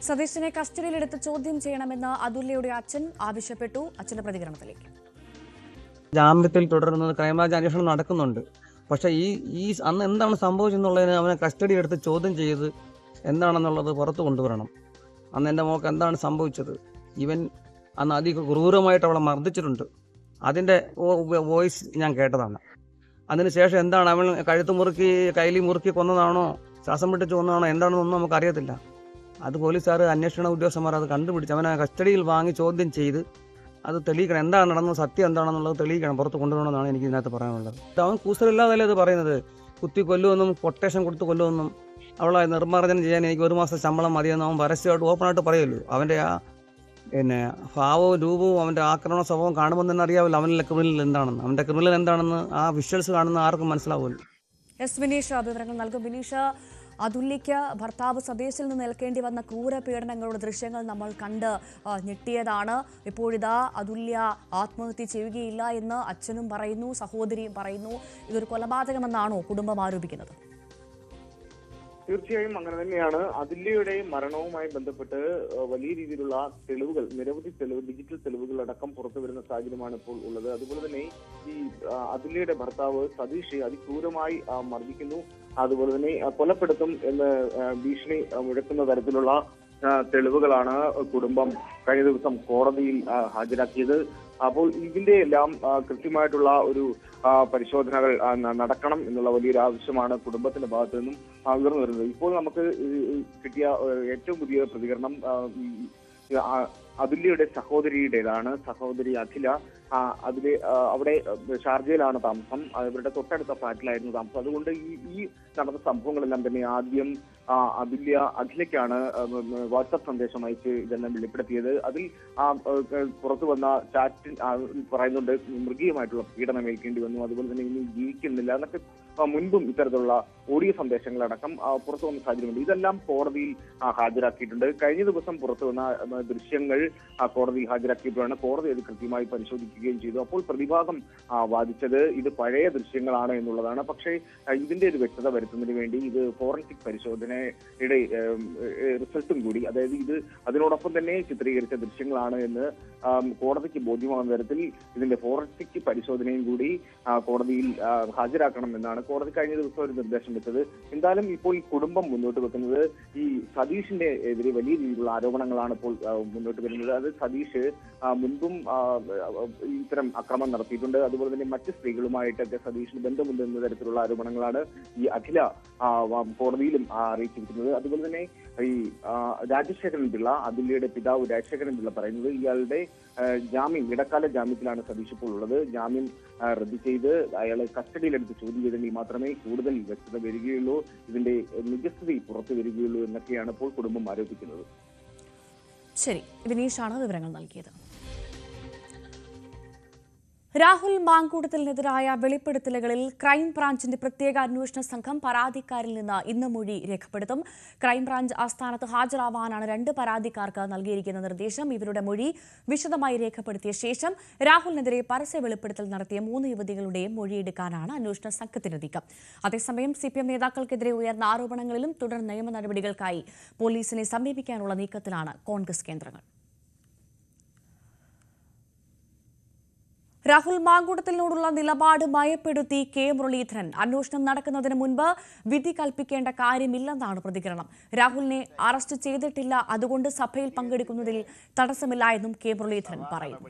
സതീഷിനെ കസ്റ്റഡിയിലെടുത്ത് ചോദ്യം ചെയ്യണമെന്ന് അതുല്യയുടെ അച്ഛൻ ആവശ്യപ്പെട്ടു. അച്ഛന്റെ പ്രതികരണത്തിലേക്ക്. ജാമ്യത്തിൽ തുടരുന്നത് ക്രൈംബ്രാഞ്ച് അന്വേഷണം നടക്കുന്നുണ്ട്. പക്ഷേ ഈ ഈ അന്ന് എന്താണ് സംഭവിച്ചെന്നുള്ളതിന് അവനെ കസ്റ്റഡി എടുത്ത് ചോദ്യം ചെയ്ത് എന്താണെന്നുള്ളത് പുറത്ത് കൊണ്ടുവരണം. അന്ന് എന്റെ മോക്ക് എന്താണ് സംഭവിച്ചത്? ഇവൻ അന്ന് അധികം ക്രൂരമായിട്ട് അവളെ മർദ്ദിച്ചിട്ടുണ്ട്. അതിന്റെ വോയിസ് ഞാൻ കേട്ടതാണ്. അതിനുശേഷം എന്താണ് അവൾ കഴുത്ത് മുറുക്കി കൈലി മുറുക്കി കൊന്നതാണോ ശ്വാസം പിടിച്ച് കൊന്നതാണോ എന്താണെന്നൊന്നും നമുക്ക് അറിയത്തില്ല അത് പോലീസുകാർ അന്വേഷണ ഉദ്യോഗസ്ഥന്മാർ അത് കണ്ടുപിടിച്ച് അവനെ കസ്റ്റഡിയിൽ വാങ്ങി ചോദ്യം ചെയ്ത് അത് തെളിയിക്കണം. എന്താണ് നടന്നത് സത്യം എന്താണെന്നുള്ളത് തെളിയിക്കണം പുറത്ത് കൊണ്ടുവരണമെന്നാണ് എനിക്ക് ഇതിനകത്ത് പറയാനുള്ളത്. അവൻ കൂസലില്ലാതല്ലേ അത് പറയുന്നത്? കുത്തി കൊല്ലുമെന്നും കൊട്ടേഷൻ കൊടുത്ത് കൊല്ലുമെന്നും അവളെ നിർമ്മാർജനം ചെയ്യാൻ എനിക്ക് ഒരു മാസം ശമ്പളം മതിയെന്ന് അവൻ പരസ്യമായിട്ട് ഓപ്പണായിട്ട് പറയുമല്ലോ അവന്റെ ആ പിന്നെ ഭാവവും രൂപവും അവന്റെ ആക്രമണ സ്വഭാവം കാണുമ്പോൾ തന്നെ അറിയാവില്ല അവനിലെ ക്രിമിനൽ എന്താണെന്ന്. അവന്റെ ക്രിമിനൽ എന്താണെന്ന് ആ വിഷ്വൽസ് കാണുന്ന ആർക്കും മനസ്സിലാവുമല്ലോ. എസ് വിനീഷ വിവരങ്ങൾ നൽകും. വിനീഷ അതുല്യയ്ക്ക് ഭർത്താവ് സ്വദേശിൽ നിന്ന് നിൽക്കേണ്ടി വന്ന ക്രൂര പീഡനങ്ങളുടെ ദൃശ്യങ്ങൾ നമ്മൾ കണ്ട് ഞെട്ടിയതാണ്. ഇപ്പോഴിതാ അതുല്യ ആത്മഹത്യ ചെയ്യുകയില്ല എന്ന് അച്ഛനും പറയുന്നു സഹോദരിയും പറയുന്നു. ഇതൊരു കൊലപാതകമെന്നാണോ കുടുംബം ആരോപിക്കുന്നത്? തീർച്ചയായും അങ്ങനെ തന്നെയാണ്. അതുല്യയുടെ മരണവുമായി ബന്ധപ്പെട്ട് വലിയ രീതിയിലുള്ള തെളിവുകൾ നിരവധി തെളിവ് ഡിജിറ്റൽ തെളിവുകൾ അടക്കം പുറത്തു വരുന്ന സാഹചര്യമാണ് ഇപ്പോൾ ഉള്ളത്. അതുപോലെ തന്നെ ഈ ആ, ഭർത്താവ് സതീഷ് അതിക്രൂരമായി മർദ്ദിക്കുന്നു. അതുപോലെ തന്നെ കൊലപ്പെടുത്തും എന്ന് ഭീഷണി മുഴക്കുന്ന തരത്തിലുള്ള തെളിവുകളാണ് കുടുംബം കഴിഞ്ഞ ദിവസം കോടതിയിൽ ഹാജരാക്കിയത്. അപ്പോൾ ഇതിന്റെ എല്ലാം കൃത്യമായിട്ടുള്ള ഒരു പരിശോധനകൾ നടക്കണം എന്നുള്ള വലിയൊരു ആവശ്യമാണ് കുടുംബത്തിന്റെ ഭാഗത്തു നിന്നും ഉയർന്നു വരുന്നത്. ഇപ്പോൾ നമുക്ക് കിട്ടിയ ഏറ്റവും പുതിയ പ്രതികരണം അതുല്യയുടെ സഹോദരിയുടേതാണ്. സഹോദരി അഖില അതിൽ അവിടെ ഷാർജയിലാണ് താമസം. ഇവരുടെ തൊട്ടടുത്ത ഫ്ലാറ്റിലായിരുന്നു താമസം. അതുകൊണ്ട് ഈ ഈ നടന്ന സംഭവങ്ങളെല്ലാം തന്നെ ആദ്യം അതുല്യ അഖിലയ്ക്കാണ് വാട്സപ്പ് സന്ദേശം അയച്ച് ഇതെല്ലാം വെളിപ്പെടുത്തിയത്. അതിൽ പുറത്തു വന്ന ചാറ്റ് പറയുന്നുണ്ട് മൃഗീയമായിട്ടുള്ള പീഡനം ഏൽക്കേണ്ടി വന്നു. അതുപോലെ തന്നെ ഇനി ജീവിക്കുന്നില്ല എന്നൊക്കെ മുൻപും ഇത്തരത്തിലുള്ള ഓഡിയോ സന്ദേശങ്ങളടക്കം പുറത്തു വന്ന സാഹചര്യമുണ്ട്. ഇതെല്ലാം കോടതിയിൽ ഹാജരാക്കിയിട്ടുണ്ട്. കഴിഞ്ഞ ദിവസം പുറത്തു വന്ന ദൃശ്യങ്ങൾ കോടതിയിൽ ഹാജരാക്കിയപ്പോഴാണ് കോടതി അത് കൃത്യമായി പരിശോധിക്കുകയും ചെയ്തു. അപ്പോൾ പ്രതിഭാഗം വാദിച്ചത് ഇത് പഴയ ദൃശ്യങ്ങളാണ് എന്നുള്ളതാണ്. പക്ഷേ ഇതിന്റെ ഒരു വ്യക്തത വരുത്തുന്നതിന് വേണ്ടി ഇത് ഫോറൻസിക് പരിശോധനയുടെ റിസൾട്ടും കൂടി അതായത് ഇത് അതിനോടൊപ്പം തന്നെ ചിത്രീകരിച്ച ദൃശ്യങ്ങളാണ് എന്ന് കോടതിക്ക് ബോധ്യമാകുന്ന തരത്തിൽ ഇതിന്റെ ഫോറൻസിക് പരിശോധനയും കൂടി കോടതിയിൽ ഹാജരാക്കണമെന്നാണ് കോടതി കഴിഞ്ഞ ദിവസം ഒരു നിർദ്ദേശം വെച്ചത്. എന്തായാലും ഇപ്പോൾ കുടുംബം മുന്നോട്ട് വെക്കുന്നത് ഈ സതീഷിന്റെ എതിരെ വലിയ രീതിയിലുള്ള ആരോപണങ്ങളാണ് ഇപ്പോൾ മുന്നോട്ട് വരുന്നത്. അത് സതീഷ് മുൻപും ഇത്തരം അക്രമം നടത്തിയിട്ടുണ്ട്. അതുപോലെ തന്നെ മറ്റ് സ്ത്രീകളുമായിട്ടൊക്കെ സതീഷിന് ബന്ധമുണ്ട് എന്ന തരത്തിലുള്ള ആരോപണങ്ങളാണ് ഈ അഖില കോടതിയിലും അറിയിച്ചിരിക്കുന്നത്. അതുപോലെ തന്നെ ഈ രാജശേഖരൻ പിള്ള അതുല്യയുടെ പിതാവ് രാജശേഖരൻ പിള്ള പറയുന്നത് ഇയാളുടെ ജാമ്യം ഇടക്കാല ജാമ്യത്തിലാണ് സതീഷ് ഇപ്പോൾ ഉള്ളത്. ജാമ്യം റദ്ദ് ചെയ്ത് അയാളെ കസ്റ്റഡിയിലെടുത്ത് ചോദ്യം ചെയ്തെങ്കിൽ മാത്രമേ കൂടുതൽ വ്യക്തത വരികയുള്ളൂ. ഇതിന്റെ നിജസ്ഥിതി പുറത്തു വരികയുള്ളൂ എന്നൊക്കെയാണ് ഇപ്പോൾ കുടുംബം ആരോപിക്കുന്നത്. ശരി. വിനീഷാണ് വിവരങ്ങൾ നൽകിയത്. രാഹുൽ മാങ്കൂട്ടത്തിനെതിരായ വെളിപ്പെടുത്തലുകളിൽ ക്രൈംബ്രാഞ്ചിന്റെ പ്രത്യേക അന്വേഷണ സംഘം പരാതിക്കാരിൽ നിന്ന് ഇന്ന് മൊഴി രേഖപ്പെടുത്തും. ക്രൈംബ്രാഞ്ച് ആസ്ഥാനത്ത് ഹാജരാവാനാണ് രണ്ട് പരാതിക്കാർക്ക് നൽകിയിരിക്കുന്ന നിർദ്ദേശം. ഇവരുടെ മൊഴി വിശദമായി രേഖപ്പെടുത്തിയ ശേഷം രാഹുലിനെതിരെ പരസ്യ വെളിപ്പെടുത്തൽ നടത്തിയ മൂന്ന് യുവതികളുടെയും മൊഴിയെടുക്കാനാണ് അന്വേഷണ സംഘത്തിന് നീക്കം. അതേസമയം സിപിഎം നേതാക്കൾക്കെതിരെ ഉയർന്ന ആരോപണങ്ങളിലും തുടർ നിയമ നടപടികൾക്കായി പോലീസിനെ സമീപിക്കാനുള്ള നീക്കത്തിലാണ് കോൺഗ്രസ് കേന്ദ്രങ്ങൾ. രാഹുൽ മാങ്കൂട്ടത്തിനോടുള്ള നിലപാട് മയപ്പെടുത്തി കെ മുരളീധരൻ. അന്വേഷണം നടക്കുന്നതിന് മുൻപ് വിധി കൽപ്പിക്കേണ്ട കാര്യമില്ലെന്നാണ് പ്രതികരണം. രാഹുലിനെ അറസ്റ്റ് ചെയ്തിട്ടില്ല. അതുകൊണ്ട് സഭയിൽ പങ്കെടുക്കുന്നതിൽ തടസ്സമില്ല എന്നും കെ മുരളീധരൻ പറയുന്നു.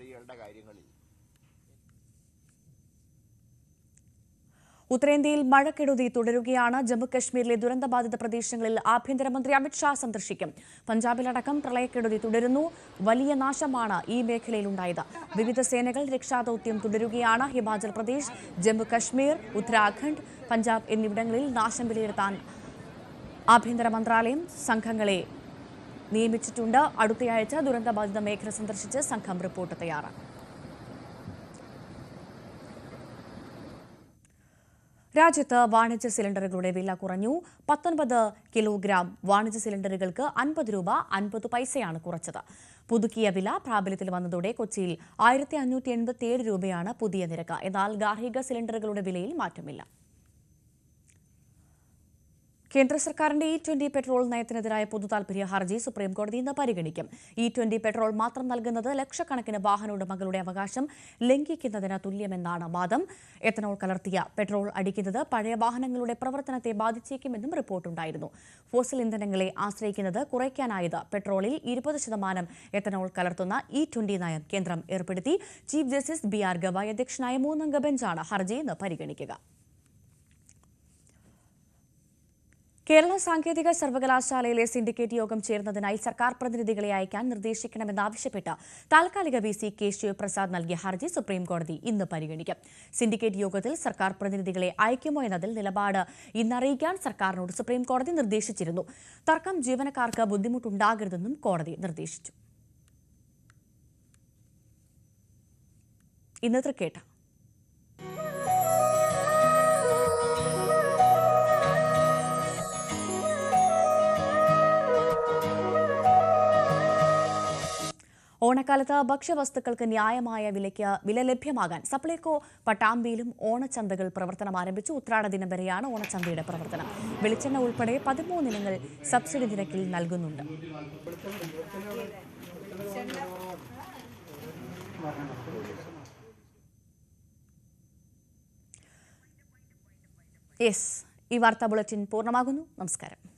ഉത്തരേന്ത്യയിൽ മഴക്കെടുതി തുടരുകയാണ്. ജമ്മുകശ്മീരിലെ ദുരന്തബാധിത പ്രദേശങ്ങളിൽ ആഭ്യന്തരമന്ത്രി അമിത്ഷാ സന്ദർശിക്കും. പഞ്ചാബിലടക്കം പ്രളയക്കെടുതി തുടരുന്നു. വലിയ നാശമാണ് ഈ മേഖലയിലുണ്ടായത്. വിവിധ സേനകൾ രക്ഷാദൌത്യം തുടരുകയാണ്. ഹിമാചൽ പ്രദേശ് ജമ്മുകശ്മീർ ഉത്തരാഖണ്ഡ് പഞ്ചാബ് എന്നിവിടങ്ങളിൽ നാശം വിലയിരുത്താൻ ആഭ്യന്തര മന്ത്രാലയം സംഘങ്ങളെ നിയമിച്ചിട്ടുണ്ട്. അടുത്തയാഴ്ച ദുരന്തബാധിത മേഖല സന്ദർശിച്ച് സംഘം റിപ്പോർട്ട് തയ്യാറാക്കും. രാജ്യത്ത് വാണിജ്യ സിലിണ്ടറുകളുടെ വില കുറഞ്ഞു. പത്തൊൻപത് കിലോഗ്രാം വാണിജ്യ സിലിണ്ടറുകൾക്ക് അൻപത് രൂപ അൻപത് പൈസയാണ് കുറച്ചത്. പുതുക്കിയ വില പ്രാബല്യത്തിൽ വന്നതോടെ കൊച്ചിയിൽ ആയിരത്തി അഞ്ഞൂറ്റി എൺപത്തിയേഴ് രൂപയാണ് പുതിയ നിരക്ക്. എന്നാൽ ഗാർഹിക സിലിണ്ടറുകളുടെ വിലയിൽ മാറ്റമില്ല. കേന്ദ്ര സർക്കാരിന്റെ ഇ ട്വന്റി പെട്രോൾ നയത്തിനെതിരായ പൊതുതാൽപര്യ ഹർജി സുപ്രീംകോടതി ഇന്ന് പരിഗണിക്കും. ഇ ട്വന്റി പെട്രോൾ മാത്രം നൽകുന്നത് ലക്ഷക്കണക്കിന് വാഹന ഉടമകളുടെ അവകാശം ലംഘിക്കുന്നതിന് തുല്യമെന്നാണ് വാദം. എത്തനോൾ കലർത്തിയ പെട്രോൾ അടിക്കുന്നത് പഴയ വാഹനങ്ങളുടെ പ്രവർത്തനത്തെ ബാധിച്ചേക്കുമെന്നും റിപ്പോർട്ടുണ്ടായിരുന്നു. ഫോസിൽ ഇന്ധനങ്ങളെ ആശ്രയിക്കുന്നത് കുറയ്ക്കാനായത് പെട്രോളിൽ ഇരുപത് ശതമാനം. എത്തനോൾ കലർത്തുന്ന ഇ ട്വന്റി നയം കേന്ദ്രം ഏർപ്പെടുത്തി. Chief justice B R Gavai അധ്യക്ഷനായ മൂന്നംഗ ബെഞ്ചാണ് ഹർജി ഇന്ന് പരിഗണിക്കുക. കേരള സാങ്കേതിക സർവകലാശാലയിലെ സിൻഡിക്കേറ്റ് യോഗം ചേർന്നതിനായി സർക്കാർ പ്രതിനിധികളെ അയക്കാൻ നിർദ്ദേശിക്കണമെന്നാവശ്യപ്പെട്ട് താൽക്കാലിക വി സി കെ ശിവപ്രസാദ് നൽകിയ ഹർജി സുപ്രീംകോടതി ഇന്ന് പരിഗണിക്കും. സിൻഡിക്കേറ്റ് യോഗത്തിൽ സർക്കാർ പ്രതിനിധികളെ അയക്കുമോ എന്നതിൽ നിലപാട് ഇന്നറിയിക്കാൻ സർക്കാരിനോട് സുപ്രീംകോടതി നിർദ്ദേശിച്ചിരുന്നു. തർക്കം ജീവനക്കാർക്ക് ബുദ്ധിമുട്ടുണ്ടാകരുതെന്നും കോടതി നിർദ്ദേശിച്ചു. ഇന്ന് തൃക്കേട്ട. ഓണക്കാലത്ത് ഭക്ഷ്യവസ്തുക്കൾക്ക് ന്യായമായ വിലയ്ക്ക് വില ലഭ്യമാകാൻ സപ്ലൈകോ പട്ടാമ്പിയിലും ഓണച്ചന്തകൾ പ്രവർത്തനം ആരംഭിച്ചു. ഉത്രാട ദിനം വരെയാണ് ഓണച്ചന്തയുടെ പ്രവർത്തനം. വെളിച്ചെണ്ണ ഉൾപ്പെടെ പതിമൂന്ന് ഇനങ്ങൾ സബ്സിഡി നിരക്കിൽ നൽകുന്നുണ്ട്. യെസ് ഈ വാർത്താ ബുള്ളറ്റിൻ പൂർണമാകുന്നു. നമസ്കാരം.